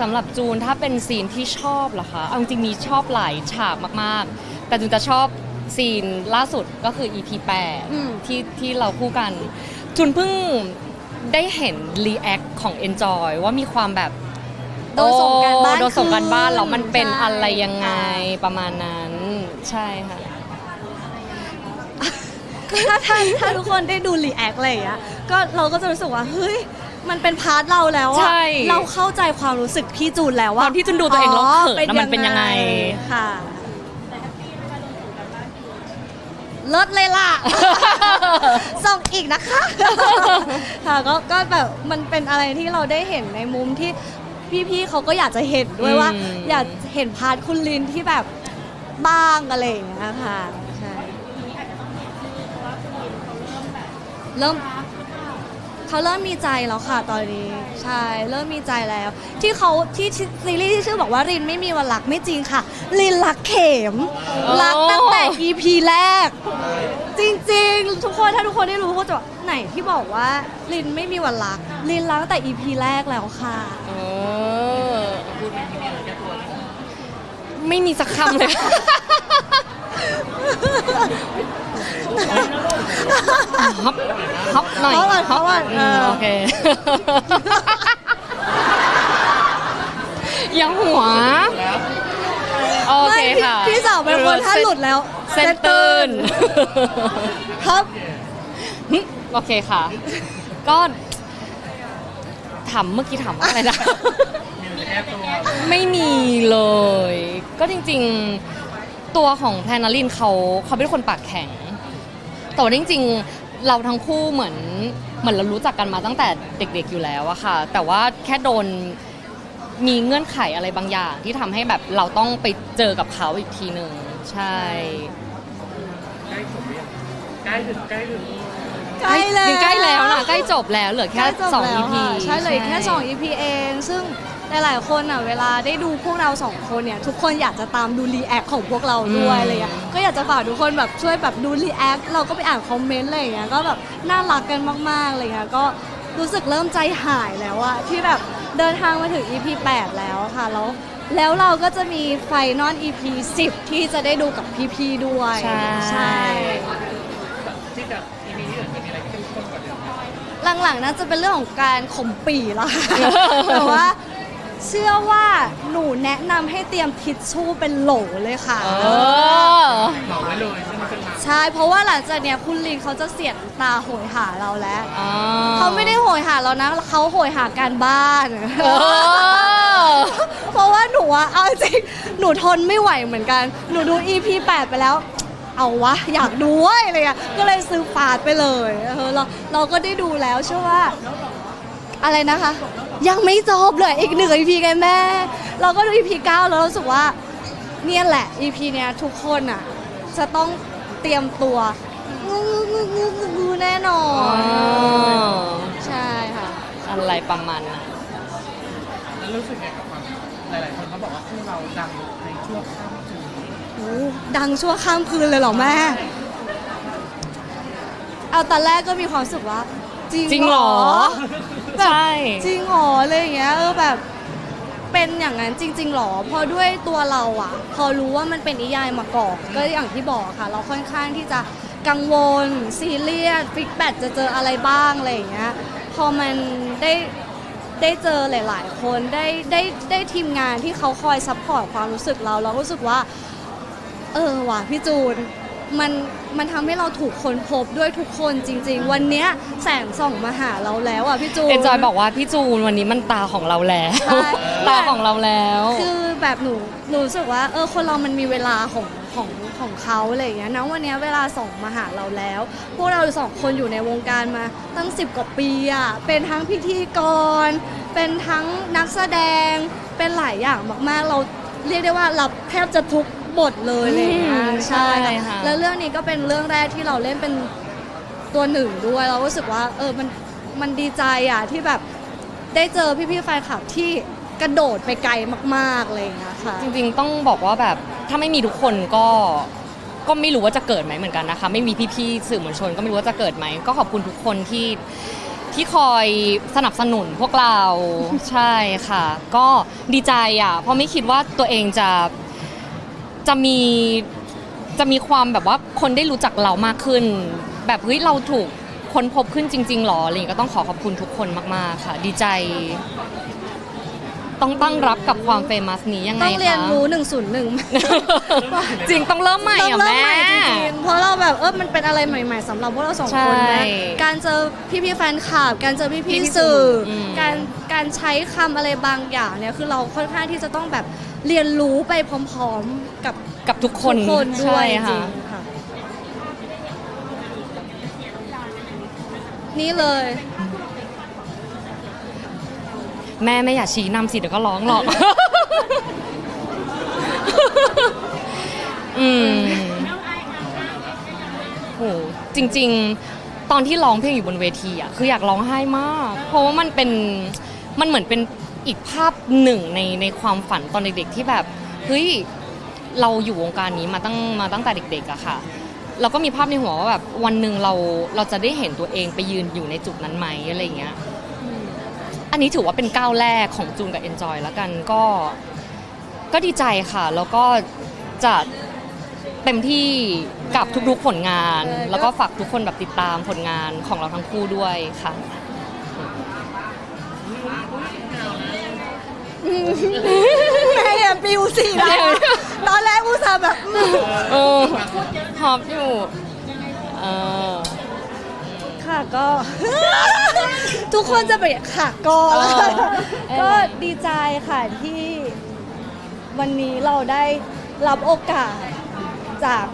สำหรับจูนถ้าเป็นซีนที่ชอบเหรอคะ เอาจริงๆมีชอบหลายฉากมากๆ แต่จูนจะชอบซีนล่าสุดก็คือ EP อืม8ที่ที่เราคู่กัน จูนเพิ่งได้เห็นรีแอคของ Enjoy ว่ามีความแบบโดนส่งการบ้านโอ้โดนส่งการบ้านแล้วมันเป็นใช่อะไรยังไงประมาณนั้น ใช่ค่ะถ้าถ้าถ้าทุกคนได้ดูรีแอคอะไรอย่างเงี้ยก็เราก็จะรู้สึกว่า เฮ้ย มันเป็นพาร์ทเราแล้วใช่อะเราเข้าใจความรู้สึกพี่จูนแล้วว่าตอนที่จูนดูตัวเองแล้วเขินนะมันเป็นยังไง ค่ะเลิศเลยล่ะ ส่งอีกนะคะ ค่ะก็ก็แบบมันเป็นอะไรที่เราได้เห็นในมุมที่พี่ๆเขาก็อยากจะเห็นด้วยว่า อืม อยากเห็นพาร์ทคุณลินที่แบบบ้างอะไรอย่างเงี้ยค่ะใช่เริ่ม เขาเริ่มมีใจแล้วค่ะตอนนี้ ใช่เริ่มมีใจแล้ว ที่เขาที่ซีรีส์ที่ชื่อบอกว่ารินไม่มีวันรักไม่จริงค่ะรินรักเข็มรักตั้งแต่ EP แรก จริงๆ ทุกคนถ้าทุกคนได้รู้ก็จะบอกไหนที่บอกว่าลินไม่มีวันรักลินรักตั้งแต่ EP แรกแล้วค่ะเออไม่มีสักคำเลย ฮับฮับหน่อยฮับก่อนฮับก่อนอืมเออ โอเคอยังหัว โอเคไม่พี่ค่ะพี่สาวเป็นคนถ้าหลุดแล้วเส้นตื่นครับ หึโอเคค่ะ ก็ถามเมื่อกี้ถามว่าอะไรนะ ไม่มีเลย ก็จริงๆ ตัวของแพลนารินเขาเขาเป็นคนปากแข็ง แต่ว่าจริงๆ เราทั้งคู่เหมือนเหมือนเรารู้จักกันมาตั้งแต่เด็กๆอยู่แล้วอะค่ะ แต่ว่าแค่โดนมีเงื่อนไขอะไรบางอย่างที่ทำให้แบบเราต้องไปเจอกับเขาอีกทีหนึ่งใช่ ใกล้จบหรือยังใกล้ถึงใกล้ถึงใกล้แล้วจริงๆใกล้แล้วนะใกล้จบแล้วเหลือแค่ ใกล้จบสองแล้ว EP ค่ะใช่เหลยแค่ 2 EP เอง ซึ่ง หลายๆคนอะเวลาได้ดูพวกเราสองคนเนี่ยทุกคนอยากจะตามดูรีแอคของพวกเราด้วยอืมอะไรเงี้ยก็อยากจะฝากทุกคนแบบช่วยแบบดูรีแอคเราก็ไปอ่านคอมเมนต์อะไรอย่างเงี้ยก็แบบน่ารักกันมากๆอะไรเงี้ยก็รู้สึกเริ่มใจหายแล้วอะที่แบบเดินทางมาถึง EP 8 แล้วค่ะแล้วแล้วเราก็จะมีไฟนอล EP 10 ที่จะได้ดูกับพี่ๆด้วย ใช่ใช่ที่จะ EP ที่อื่นจะมีอะไรที่เข้มข้นกว่าเดิมไหม หลังๆน่าจะเป็นเรื่องของการข่มปีแล้วค่ะ แต่ว่า เชื่อว่าหนูแนะนำให้เตรียมทิชชู่เป็นโหลเลยค่ะ เออเหมาไว้เลยซึ่งมันเป็นมาใช่เพราะว่าหลังจากเนี้ยคุณลินเขาจะเสียน้ำตาโหยหาเราแล้วอ๋อเขาไม่ได้โหยหาเรานะเขาโหยหาการบ้าน เออ เพราะว่าหนูอะเอาจริงหนูทนไม่ไหวเหมือนกัน หนูดู EP 8 ไปแล้ว เอาวะ อยากดูเว้ยอะไรอะก็เลยซื้อฟาดไปเลยเออเราเราก็ได้ดูแล้วเชื่อว่า อะไรนะคะ ยังไม่จบเลยอีกหนึ่ง EP กันแม่ เราก็ดู EP 9 แล้วรู้สึกว่าเนี่ยแหละ EP เนี้ยทุกคนอะ จะต้องเตรียมตัวงูงูงูงูงูแน่นออ๋อน ใช่ค่ะ อะไรประมาณนั้นแล้วรู้สึกไงกับความหลาย ๆ คนเขาบอกว่าคู่เราดังในช่วงข้ามคืนโอ้ดังชั่วข้ามคืนเลยเหรอแม่ เอาตอนแรกก็มีความรู้สึกว่า จริงจริงเหรอ แบบใช่ จริงเหรออะไรอย่างเงี้ยเออแบบเป็นอย่างนั้นจริงๆหรอเพอด้วยตัวเราอะพอรู้ว่ามันเป็นนิยายมาก่อนก็อย่างที่บอกค่ะ เราค่อนข้างที่จะกังวลซีเรียสฟิกแบตจะเจออะไรบ้างอะไรอย่างเงี้ยพอมันได้ได้เจอหลาย ๆ คนได้ได้ได้ทีมงานที่เขาคอยซัพพอร์ตความรู้สึกเรา เรารู้สึกว่า เออว่ะพี่จูนมัน มันทำให้เราถูกค้นพบด้วยทุกคนจริง ๆ วันเนี้ยแสงส่องมาหาเราแล้วอะพี่จูน เอนจอยบอกว่าพี่จูนวันนี้มันตาของเราแล้ว ใช่ ตาของเราแล้ว คือแบบหนูหนูรู้สึกว่าเออคนเรามันมีเวลาของของของเขาอะไรอย่างเงี้ยนะวันเนี้ยเวลาส่งมาหาเราแล้ว พวกเราสองคนอยู่ในวงการมาตั้ง 10 กว่าปีอะเป็นทั้งพิธีกร เป็นทั้งนักแสดงเป็นหลายอย่างมากๆ เราเรียกได้ว่ารับแทบจะทุก บทเลยอะไรอย่างเลยอืมใช่ใช่ค่ะ แล้วเรื่องนี้ก็เป็นเรื่องแรกที่เราเล่นเป็นตัวหนึ่งด้วยเรารู้สึกว่า เออมันมันดีใจอะที่แบบได้เจอพี่ๆแฟนคลับที่กระโดดไปไกลมากๆเลยนะคะ จริงๆ ต้องบอกว่าแบบถ้าไม่มีทุกคนก็ก็ไม่รู้ว่าจะเกิดไหมเหมือนกันนะคะ ไม่มีพี่ๆสื่อมวลชนก็ไม่รู้ว่าจะเกิดไหม ก็ขอบคุณทุกคนที่ที่คอยสนับสนุนพวกเรา ใช่ค่ะ ก็ดีใจอะเพราะไม่คิดว่าตัวเองจะ จะมีจะมีความแบบว่าคนได้รู้จักเรามากขึ้น แบบเฮ้ยเราถูกคนพบขึ้นจริงๆหรออะไรอย่างเงี้ยก็ต้องขอขอบคุณทุกคนมากๆค่ะ ดีใจ ต้องตั้งรับกับความเฟมัสนี้ยังไงต้องเรียนคะรู้ 101 จริงต้องเริ่มใหม่ต้องอะเริ่มแม่ ใหม่จริงๆเพราะเราแบบเออมันเป็นอะไรใหม่ ๆสำหรับพวกเราสองใช่คนนะการเจอพี่ๆแฟนคลับ การเจอพี่พี่ๆๆสื่ออม การการใช้คำอะไรบางอย่างเนี่ยคือเราค่อนข้างที่จะต้องแบบเรียนรู้ไปพร้อมๆกับกับทุกคนทุกคนด้วยใช่จริค่ะ งๆค่ะนี่เลย แม่ไม่อยากชี้นำสิเดี๋ยวก็ร้องหรอก อืมโหจริง ๆ ตอนที่ร้องเพลงอยู่บนเวทีอะคืออยากร้องไห้มาก เพราะว่ามันเป็นมันเหมือนเป็นอีกภาพหนึ่งในในความฝันตอนเด็กๆที่แบบเฮ้ยเราอยู่วงการนี้มาตั้งมาตั้งแต่เด็กๆอะค่ะเราก็มีภาพในหัวว่าแบบวันหนึ่งเราเราจะได้เห็นตัวเองไปยืนอยู่ในจุดนั้นไหมอะไรอย่างเงี้ย อันนี้ถือว่าเป็นก้าวแรกของจูนกับ Enjoy แล้วกันก็ก็ดีใจค่ะ แล้วก็จะเต็มที่กับทุกๆผลงานเออก็แล้วก็ฝากทุกคนแบบติดตามผลงานของเราทั้งคู่ด้วยค่ะ แม่อย่าปิวสิเราอะตอนแรกอุตส่าห์แบบอืมเออฮอปอยู่เออค่ะ ก็ ทุกคนจะไปค่ะก็เออก็ดีใจค่ะที่วันนี้เราได้รับโอกาสจาก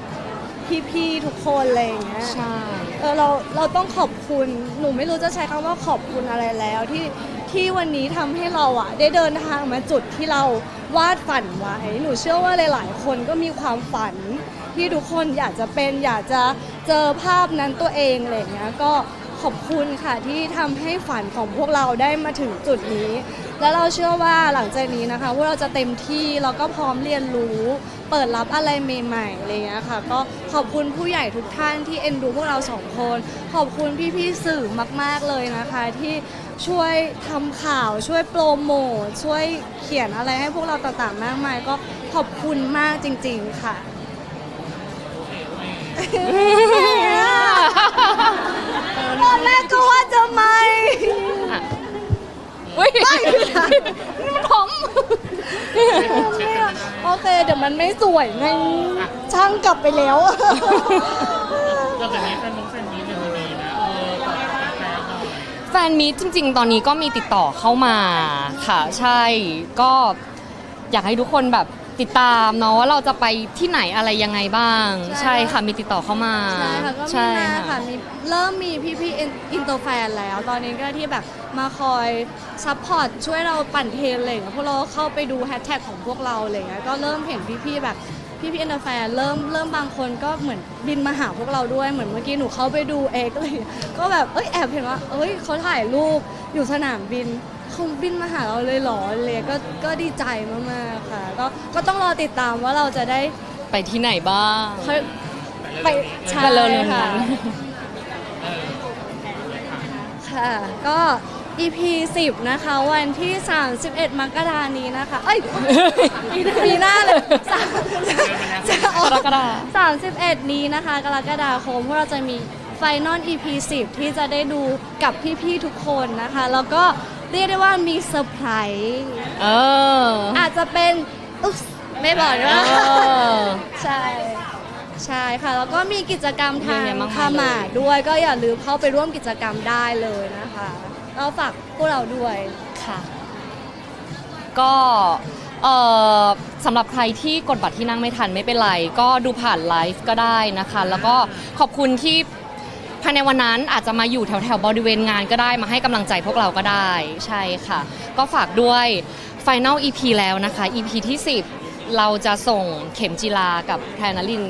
พี่ๆทุกคนอะไรอย่างเงี้ย ใช่ เออเราเราต้องขอบคุณหนูไม่รู้จะใช้คำว่าขอบคุณอะไรแล้วที่ที่วันนี้ทำให้เราอะได้เดินทางมาจุดที่เราวาดฝันไว้ หนูเชื่อว่าหลายๆ คนก็มีความฝัน ที่ทุกคนอยากจะเป็นอยากจะเจอภาพนั้นตัวเองอะไรอย่างเงี้ยก็ขอบคุณค่ะที่ทำให้ฝันของพวกเราได้มาถึงจุดนี้ แล้วเราเชื่อว่าหลังจากนี้นะคะพวกเราจะเต็มที่แล้วก็พร้อมเรียนรู้ เปิดรับอะไรใหม่ๆอะไรอย่างเงี้ยค่ะ ก็ขอบคุณผู้ใหญ่ทุกท่านที่เอ็นดูพวกเราสองคน ขอบคุณพี่ๆสื่อมากๆเลยนะคะที่ช่วยทำข่าวช่วยโปรโมทช่วยเขียนอะไรให้พวกเราต่างๆมากมาย ก็ขอบคุณมากจริง ๆ ค่ะ ตอนแรกก็ว่าจะไม่อะอุ้ยมันผมโอเค เดี๋ยวมันไม่สวยไงช่างกลับไปแล้วเราจะมีแฟนมุ้งแฟนนี้เป็นดีนะเออฝากแฟนๆหน่อยแฟนมีตจริง ๆ ตอนนี้ก็มีติดต่อเข้ามาค่ะ ใช่ก็อยากให้ทุกคนแบบ ติดตามเนาะว่าเราจะไปที่ไหนอะไรยังไงบ้าง ใช่ใช่ค่ะมีติดต่อเข้ามาใช่ค่ะก็มีใช่มาค่ะมีเริ่มมีพี่ๆอินเตอร์แฟนแล้ว ตอนนี้ก็ที่แบบมาคอยซัพพอร์ตช่วยเราปั่นเทรนอะไรอย่างเงี้ยพวกเราเข้าไปดูแฮชแท็กของพวกเราอะไรอย่างเงี้ยก็เริ่มเห็นพี่ๆแบบพี่ๆอินเตอร์แฟนเริ่มเริ่มบางคนก็เหมือนบินมาหาพวกเราด้วยเหมือนเมื่อกี้หนูเข้าไปดูเองเลยก็แบบเอ้ยแอบเห็นว่าเอ้ยเขาถ่ายรูปอยู่สนามบิน เขาบินมาหาเราเลยเหรอเลยก็ก็ดีใจมากๆค่ะ ก็ก็ต้องรอติดตามว่าเราจะได้ไปที่ไหนบ้าง เขาไปใช่ไปเร็วๆนี้ ค่ะ ค่ะ ก็ EP 10 นะคะ วันที่ 31 มกรานี้นะคะ เอ้ย ปีหน้าเลยสามกรกฎาสามสิบเอ็ดนี้นะคะ กรกฎาคมพวกเราจะมีไฟนอล EP 10 ที่จะได้ดูกับพี่ ๆ ทุกคนนะคะ แล้วก็ เรียกได้ว่ามีเซอร์ไพรส์เออ อาจจะเป็นอุ๊บไม่บอกเอว่าอใช่ ใช่ค่ะ แล้วก็มีกิจกรรมทางเยอะแยะมากมายคามาดด้วยก็อย่าลืมเข้าไปร่วมกิจกรรมได้เลยนะคะเราฝากพวกเราด้วย ค่ะ ก็เอ่อสำหรับใครที่กดบัตรที่นั่งไม่ทันไม่เป็นไร ก็ดูผ่านไลฟ์ก็ได้นะคะ แล้วก็ขอบคุณที่ ภายในวันนั้นอาจจะมาอยู่แถวแถวๆบริเวณงานก็ได้มาให้กำลังใจพวกเราก็ได้ใช่ค่ะ ก็ฝากด้วย Final EP แล้วนะคะ EP ที่ 10 เราจะส่งเข็มจีลากับแพรนลิน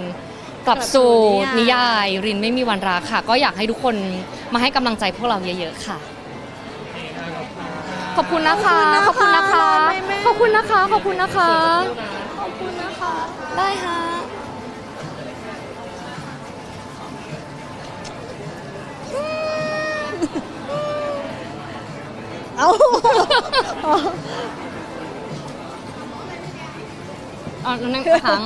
กลับสู่นิยายยารินไม่มีวันรักค่ะ ก็อยากให้ทุกคนมาให้กำลังใจพวกเราเยอะๆค่ะ ขอบคุณนะคะ ขอบคุณนะคะ ขอบคุณนะคะ ขอบคุณนะคะ ขอบคุณนะคะ ได้ฮะ เอาเอานั่งค้าง